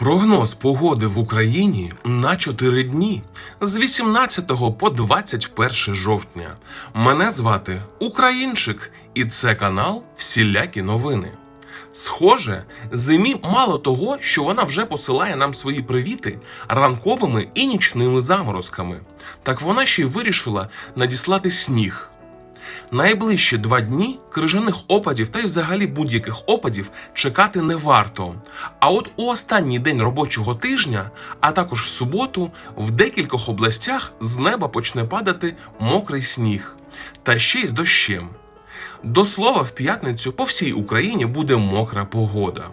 Прогноз погоди в Україні на 4 дні з 18 по 21 жовтня. Мене звати Українчик, і це канал Всілякі новини. Схоже, зимі мало того, що вона вже посилає нам свої привіти ранковими і нічними заморозками. Так вона ще й вирішила надіслати сніг. Найближчі два дні крижаних опадів та й взагалі будь-яких опадів чекати не варто. А от у останній день робочого тижня, а також в суботу, в декількох областях з неба почне падати мокрий сніг, та ще й з дощем. До слова, в п'ятницю по всій Україні буде мокра погода.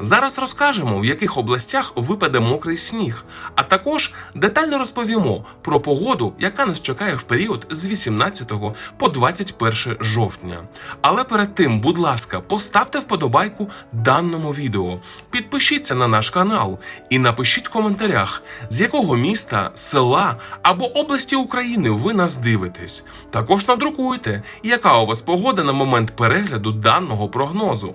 Зараз розкажемо, в яких областях випаде мокрий сніг, а також детально розповімо про погоду, яка нас чекає в період з 18 по 21 жовтня. Але перед тим, будь ласка, поставте вподобайку даному відео, підпишіться на наш канал і напишіть в коментарях, з якого міста, села або області України ви нас дивитесь. Також надрукуйте, яка у вас погода на момент перегляду даного прогнозу.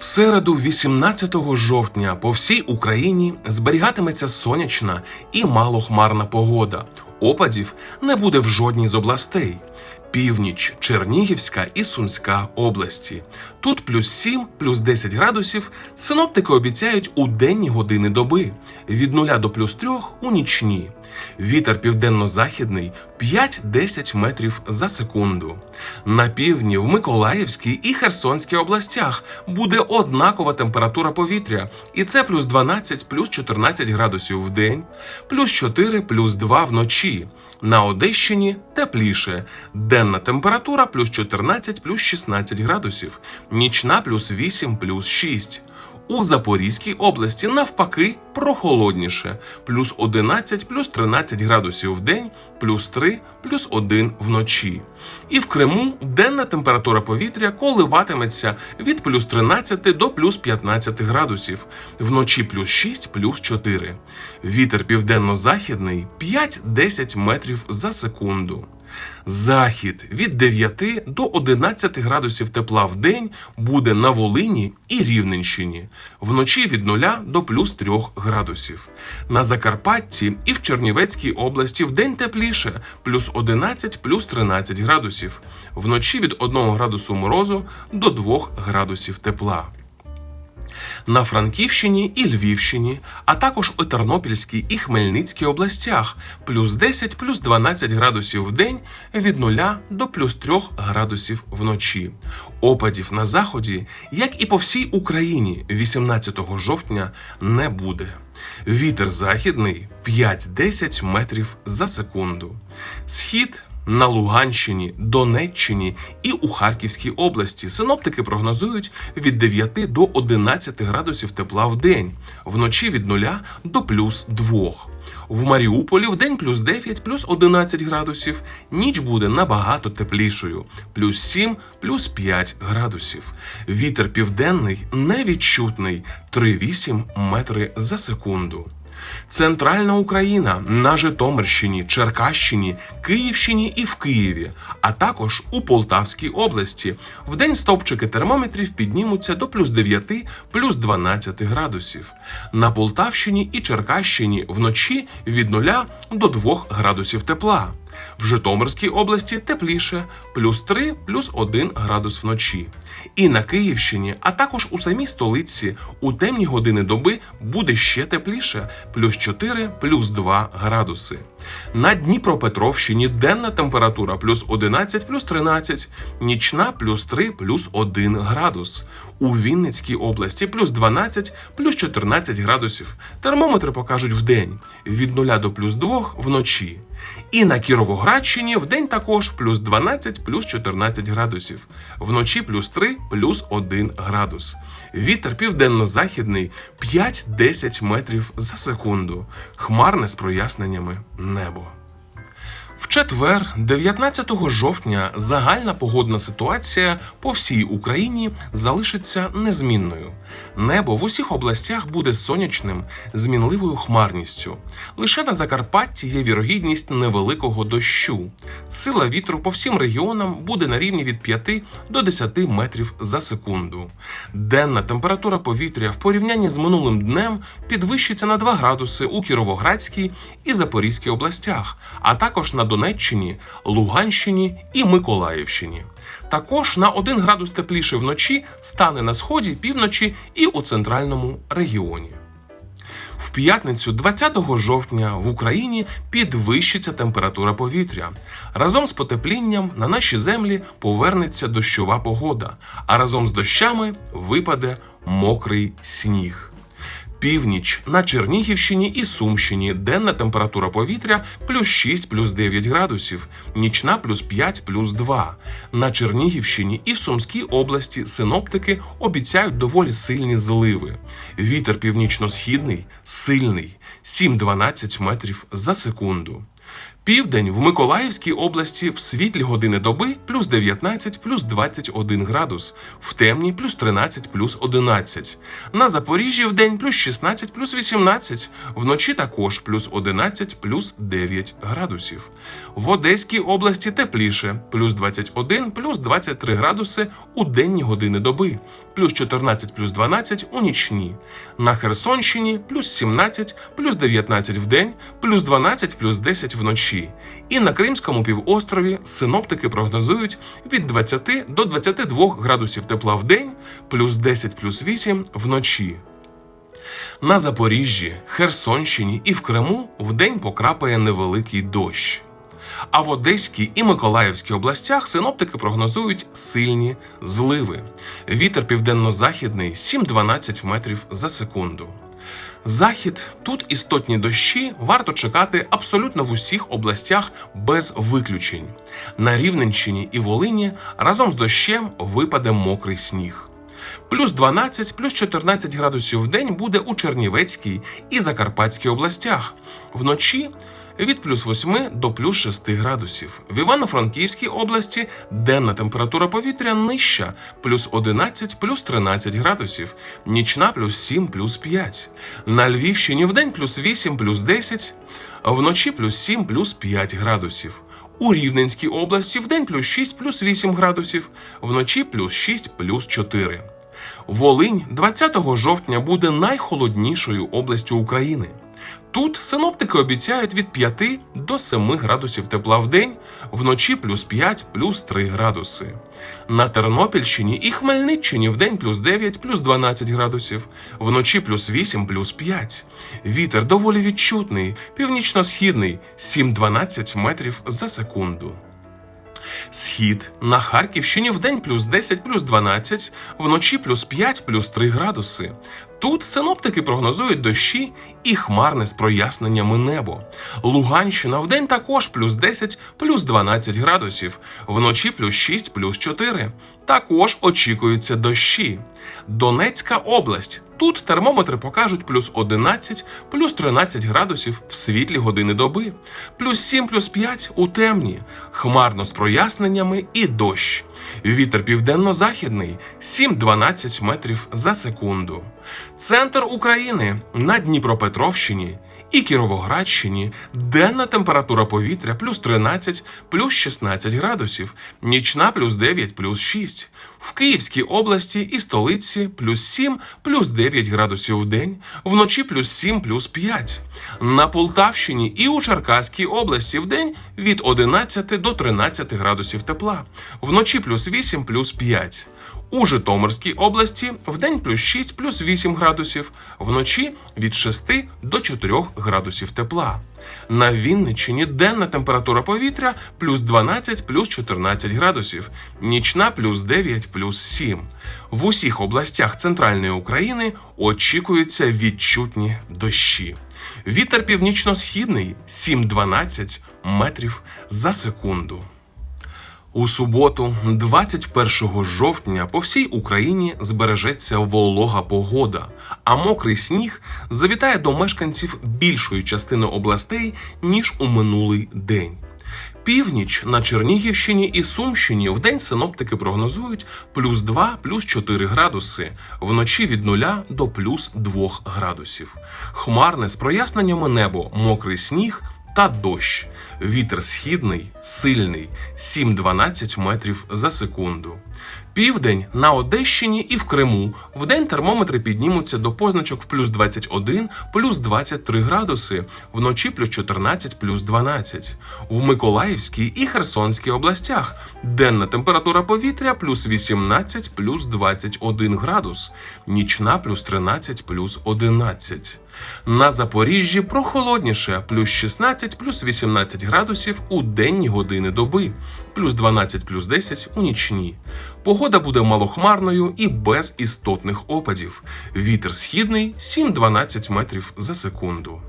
В середу, 18 жовтня, по всій Україні зберігатиметься сонячна і малохмарна погода. Опадів не буде в жодній з областей. Північ, Чернігівська і Сумська області. Тут плюс 7, плюс 10 градусів. Синоптики обіцяють у денні години доби від 0 до плюс 3 у нічні. Вітер південно-західний 5-10 метрів за секунду. На півдні в Миколаївській і Херсонській областях буде однакова температура повітря, і це плюс 12, плюс 14 градусів в день, плюс 4, плюс 2 вночі. На Одещині тепліше. Денна температура плюс 14, плюс 16 градусів, нічна плюс 8, плюс 6. У Запорізькій області навпаки прохолодніше, плюс 11, плюс 13 градусів в день, плюс 3, плюс 1 вночі. І в Криму денна температура повітря коливатиметься від плюс 13 до плюс 15 градусів, вночі плюс 6, плюс 4. Вітер південно-західний 5-10 метрів за секунду. Захід від 9 до 11 градусів тепла в день буде на Волині і Рівненщині, вночі від 0 до плюс 3 градусів. На Закарпатті і в Чернівецькій області в день тепліше плюс 11 плюс 13 градусів, вночі від 1 градусу морозу до 2 градусів тепла на Франківщині і Львівщині, а також у Тернопільській і Хмельницькій областях плюс 10 плюс 12 градусів в день від 0 до плюс 3 градусів вночі. Опадів на заході, як і по всій Україні, 18 жовтня не буде. Вітер західний 5-10 метрів за секунду. Схід на Луганщині, Донеччині і у Харківській області синоптики прогнозують від 9 до 11 градусів тепла в день, вночі від 0 до плюс 2. В Маріуполі в день плюс 9, плюс 11 градусів. Ніч буде набагато теплішою, плюс 7, плюс 5 градусів. Вітер південний невідчутний 3,8 метри за секунду. Центральна Україна на Житомирщині, Черкащині, Київщині і в Києві, а також у Полтавській області. Вдень стовпчики термометрів піднімуться до плюс 9, плюс 12 градусів. На Полтавщині і Черкащині вночі від 0 до 2 градусів тепла. В Житомирській області тепліше плюс 3, плюс 1 градус вночі. І на Київщині, а також у самій столиці у темні години доби буде ще тепліше плюс 4, плюс 2 градуси. На Дніпропетровщині денна температура плюс 11, плюс 13, нічна плюс 3, плюс 1 градус. У Вінницькій області плюс 12, плюс 14 градусів. Термометри покажуть в день від 0 до плюс 2 вночі. І на Кіровоградщині в день також плюс 12, плюс 14 градусів, вночі плюс 3, плюс 1 градус. Вітер південно-західний 5-10 метрів за секунду. Хмарне з проясненнями небо. В четвер, 19 жовтня, загальна погодна ситуація по всій Україні залишиться незмінною. Небо в усіх областях буде сонячним з мінливою хмарністю. Лише на Закарпатті є вірогідність невеликого дощу. Сила вітру по всім регіонам буде на рівні від 5 до 10 метрів за секунду. Денна температура повітря в порівнянні з минулим днем підвищиться на 2 градуси у Кіровоградській і Запорізькій областях, а також на Донеччині, Луганщині і Миколаївщині. Також на 1 градус тепліше вночі стане на сході, півночі і у центральному регіоні. В п'ятницю, 20 жовтня, в Україні підвищиться температура повітря. Разом з потеплінням на наші землі повернеться дощова погода, а разом з дощами випаде мокрий сніг. Північ на Чернігівщині і Сумщині денна температура повітря плюс 6 плюс 9 градусів, нічна плюс 5 плюс 2. На Чернігівщині і в Сумській області синоптики обіцяють доволі сильні зливи. Вітер північно-східний сильний 7-12 метрів за секунду. Південь в Миколаївській області в світлі години доби плюс 19 плюс 21 градус, в темні плюс 13 плюс 11. На Запоріжжі в день плюс 16 плюс 18, вночі також плюс 11 плюс 9 градусів. В Одеській області тепліше плюс 21 плюс 23 градуси у денні години доби, плюс 14 плюс 12 у нічні. На Херсонщині плюс 17 плюс 19 в день, плюс 12 плюс 10 вночі. І на Кримському півострові синоптики прогнозують від 20 до 22 градусів тепла в день, плюс 10 плюс 8 вночі. На Запоріжжі, Херсонщині і в Криму вдень покрапає невеликий дощ. А в Одеській і Миколаївській областях синоптики прогнозують сильні зливи. Вітер південно-західний 7-12 метрів за секунду. Захід тут істотні дощі варто чекати абсолютно в усіх областях без виключень. На Рівненщині і Волині разом з дощем випаде мокрий сніг. Плюс 12, плюс 14 градусів в день буде у Чернівецькій і Закарпатській областях. Вночі від плюс 8 до плюс 6 градусів. В Івано-Франківській області денна температура повітря нижча плюс 11, плюс 13 градусів, нічна плюс 7, плюс 5. На Львівщині вдень плюс 8, плюс 10, вночі плюс 7, плюс 5 градусів. У Рівненській області вдень плюс 6, плюс 8 градусів, вночі плюс 6, плюс 4. Волинь 20 жовтня буде найхолоднішою областю України. Тут синоптики обіцяють від 5 до 7 градусів тепла в день, вночі плюс 5, плюс 3 градуси. На Тернопільщині і Хмельниччині в день плюс 9, плюс 12 градусів, вночі плюс 8, плюс 5. Вітер доволі відчутний, північно-східний 7-12 метрів за секунду. Схід на Харківщині в день плюс 10, плюс 12, вночі плюс 5, плюс 3 градуси. Тут синоптики прогнозують дощі і хмарне з проясненнями небо. Луганщина вдень також плюс 10, плюс 12 градусів, вночі плюс 6, плюс 4. Також очікуються дощі. Донецька область. Тут термометри покажуть плюс 11, плюс 13 градусів в світлі години доби, плюс 7, плюс 5 у темні, хмарно з проясненнями і дощ. Вітер південно-західний 7-12 метрів за секунду. Центр України на Дніпропетровщині і Кіровоградщині денна температура повітря плюс 13, плюс 16 градусів, нічна плюс 9, плюс 6. В Київській області і столиці плюс 7, плюс 9 градусів в день, вночі плюс 7, плюс 5. На Полтавщині і у Черкаській області в день від 11 до 13 градусів тепла, вночі плюс 8, плюс 5. У Житомирській області вдень плюс 6 плюс 8 градусів, вночі від 6 до 4 градусів тепла. На Вінниччині денна температура повітря плюс 12 плюс 14 градусів, нічна плюс 9 плюс 7. В усіх областях центральної України очікуються відчутні дощі. Вітер північно-східний 7-12 метрів за секунду. У суботу, 21 жовтня, по всій Україні збережеться волога погода, а мокрий сніг завітає до мешканців більшої частини областей ніж у минулий день. Північ на Чернігівщині і Сумщині вдень синоптики прогнозують плюс 2, плюс 4 градуси, вночі від 0 до плюс 2 градусів. Хмарне з проясненнями небо, мокрий сніг та дощ. Вітер східний, сильний 7-12 метрів за секунду. Південь на Одещині і в Криму. Вдень термометри піднімуться до позначок в плюс 21, плюс 23 градуси, вночі плюс 14, плюс 12. В Миколаївській і Херсонській областях денна температура повітря плюс 18, плюс 21 градус, нічна плюс 13, плюс 11. На Запоріжжі прохолодніше плюс 16, плюс 18 градусів у денні години доби, плюс 12, плюс 10 у нічні. Погода буде малохмарною і без істотних опадів. Вітер східний 7-12 метрів за секунду.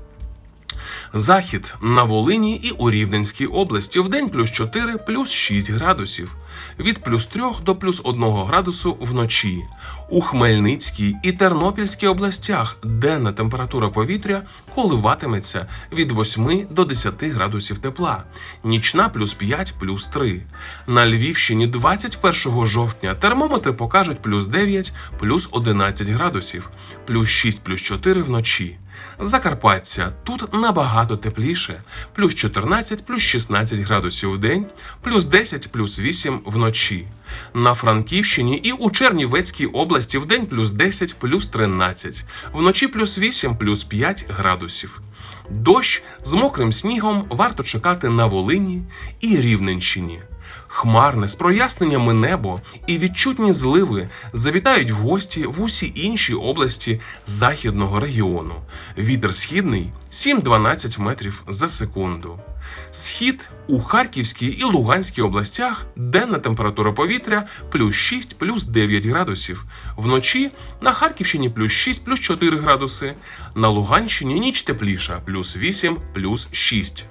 Захід на Волині і у Рівненській області в день плюс 4, плюс 6 градусів, від плюс 3 до плюс 1 градусу вночі. У Хмельницькій і Тернопільській областях денна температура повітря коливатиметься від 8 до 10 градусів тепла, нічна плюс 5, плюс 3. На Львівщині 21 жовтня термометри покажуть плюс 9, плюс 11 градусів, плюс 6, плюс 4 вночі. Закарпаття тут набагато тепліше, плюс 14, плюс 16 градусів в день, плюс 10, плюс 8 вночі. На Франківщині і у Чернівецькій області в день плюс 10, плюс 13, вночі плюс 8, плюс 5 градусів. Дощ з мокрим снігом варто чекати на Волині і Рівненщині. Хмарне з проясненнями небо і відчутні зливи завітають в гості в усі інші області західного регіону. Вітер східний 7-12 метрів за секунду. Схід у Харківській і Луганській областях денна температура повітря плюс 6 плюс 9 градусів. Вночі на Харківщині плюс 6 плюс 4 градуси. На Луганщині ніч тепліша плюс 8 плюс 6.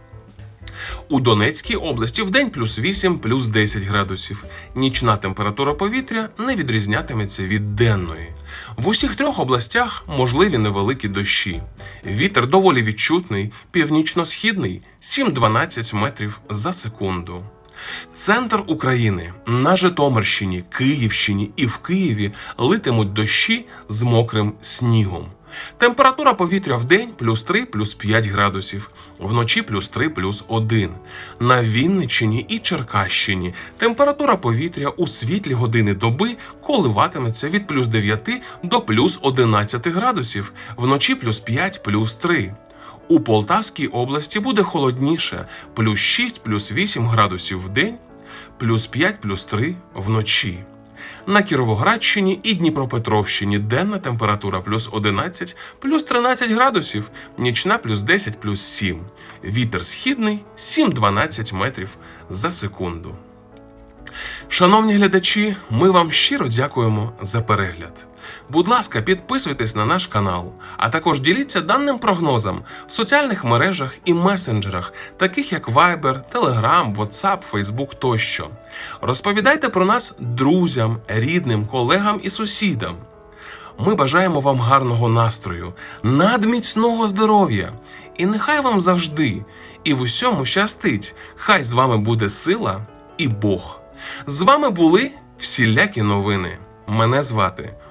У Донецькій області вдень плюс 8, плюс 10 градусів. Нічна температура повітря не відрізнятиметься від денної. В усіх трьох областях можливі невеликі дощі. Вітер доволі відчутний, північно-східний 7-12 метрів за секунду. Центр України на Житомирщині, Київщині і в Києві литимуть дощі з мокрим снігом. Температура повітря в день плюс 3, плюс 5 градусів, вночі плюс 3, плюс 1. На Вінниччині і Черкащині температура повітря у світлі години доби коливатиметься від плюс 9 до плюс 11 градусів, вночі плюс 5, плюс 3. У Полтавській області буде холодніше плюс 6, плюс 8 градусів в день, плюс 5, плюс 3 вночі. На Кіровоградщині і Дніпропетровщині денна температура плюс 11, плюс 13 градусів, нічна плюс 10, плюс 7. Вітер східний 7-12 метрів за секунду. Шановні глядачі, ми вам щиро дякуємо за перегляд. Будь ласка, підписуйтесь на наш канал, а також діліться даним прогнозом в соціальних мережах і месенджерах, таких як Viber, Telegram, WhatsApp, Facebook тощо. Розповідайте про нас друзям, рідним, колегам і сусідам. Ми бажаємо вам гарного настрою, надміцного здоров'я, і нехай вам завжди і в усьому щастить. Хай з вами буде сила і Бог. З вами були всілякі новини. Мене звати